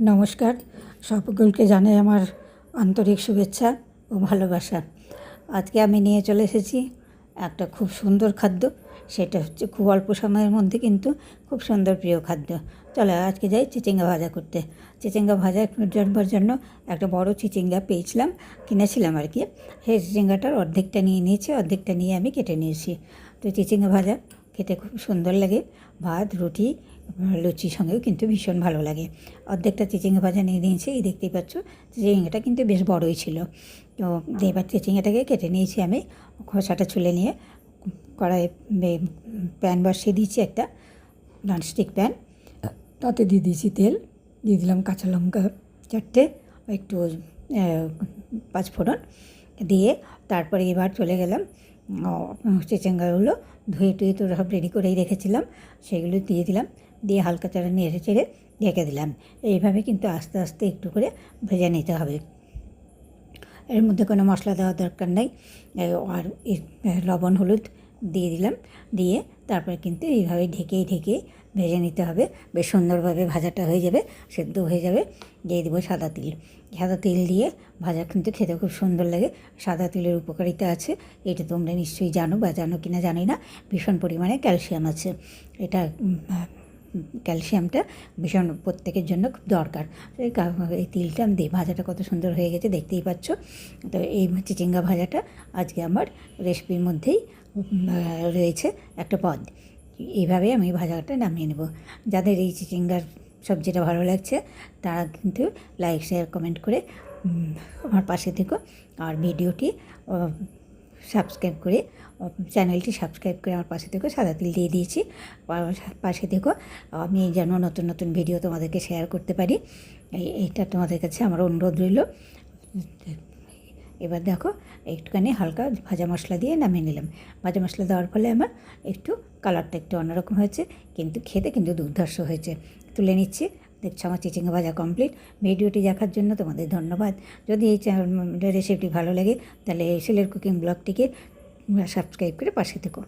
নমস্কার। সকলকে জানাই আমার আন্তরিক শুভেচ্ছা ও ভালোবাসা। আজকে আমি নিয়ে চলে এসেছি একটা খুব সুন্দর খাদ্য, সেটা হচ্ছে খুব অল্প সময়ের মধ্যে কিন্তু খুব সুন্দর প্রিয় খাদ্য। চলো আজকে যাই চিচিঙ্গা ভাজা করতে। চিচিঙ্গা ভাজা জন্মার জন্য একটা বড় চিচিঙ্গা পেয়েছিলাম, কিনেছিলাম আর কি। সেই চিচিঙ্গাটার অর্ধেকটা নিয়ে নিয়েছি, অর্ধেকটা নিয়ে আমি কেটে নিয়েছি। তো চিচিঙ্গা ভাজা খেতে খুব সুন্দর লাগে। ভাত, রুটি লুচির সঙ্গেও কিন্তু ভীষণ ভালো লাগে। অর্ধেকটা চিচিঙ্গা ভাজা নিয়ে নিয়েছি, এই দেখতেই পাচ্ছ, চিচিঙ্গাটা কিন্তু বেশ বড়ই ছিল। তো এবার চিচিঙ্গাটাকে কেটে নিয়েছি আমি, খোসাটা ছুলে নিয়ে কড়াই প্যান বসিয়ে দিয়েছি একটা ননস্টিক প্যান। তাতে দিয়ে দিয়েছি তেল, দিয়ে দিলাম কাঁচা লঙ্কা চারটে একটু পাঁচফোড়ন দিয়ে তারপরে এবার চলে গেলাম চিচিঙ্গাগুলো ধুয়ে টুয়ে তো সব রেডি করেই রেখেছিলাম, সেগুলো দিয়ে দিলাম। দিয়ে হালকা চারা নেড়ে চেড়ে ঢেকে দিলাম। এইভাবে কিন্তু আস্তে আস্তে একটু করে ভেজে নিতে হবে। এর মধ্যে কোনো মশলা দেওয়ার দরকার নেই। আর লবণ, হলুদ দিয়ে দিলাম। দিয়ে তারপরে কিন্তু এইভাবে ঢেকে ঢেকে ভেজে নিতে হবে। বেশ সুন্দরভাবে ভাজাটা হয়ে যাবে, সেদ্ধ হয়ে যাবে। দিয়ে দেবো সাদা তিল। সাদা তিল দিয়ে ভাজা কিন্তু খেতে খুব সুন্দর লাগে। সাদা তিলের উপকারিতা আছে। এটা তোমরা নিশ্চয়ই জানো বা জানো কি না জানি না। ভীষণ পরিমাণে ক্যালসিয়াম আছে। এটা ক্যালসিয়ামটা ভীষণ প্রত্যেকের জন্য খুব দরকার। এই তিলটা দিয়ে ভাজাটা কত সুন্দর হয়ে গেছে, দেখতেই পাচ্ছ। তো এই চিচিঙ্গা ভাজাটা, আজকে আমার রেসিপির মধ্যেই রয়েছে একটা পদ। এইভাবে আমি ভাজাটা নামিয়ে নেব। যাদের এই চিচিঙ্গার সবজিটা ভালো লাগছে, তারা কিন্তু লাইক শেয়ার কমেন্ট করে আমার পাশে থেকো। আর ভিডিওটি সাবস্ক্রাইব করে চ্যানেলটি সাবস্ক্রাইব করে আমার পাশে থেকো সাদা তিল দিয়ে দিয়েছি। পাশে থেকো আমি যেন নতুন নতুন ভিডিও তোমাদেরকে শেয়ার করতে পারি। এইটা তোমাদের কাছে আমার অনুরোধ রইল। এবার দেখো, একটুখানি হালকা ভাজা মশলা দিয়ে নামিয়ে নিলাম। ভাজা মশলা দেওয়ার ফলে আমার একটু কালারটা একটু অন্যরকম হয়েছে, কিন্তু খেতে কিন্তু দুর্ধর্ষ হয়েছে। তুলে নিচ্ছি। দেখছ আমার চিচিঙ্গা ভাজা কমপ্লিট ভিডিওটি দেখার জন্য তোমাদের ধন্যবাদ। যদি এই রেসিপিটি ভালো লাগে, তাহলে এই সেলের কুকিং ব্লগটিকে সাবস্ক্রাইব করে পাশে থেকো।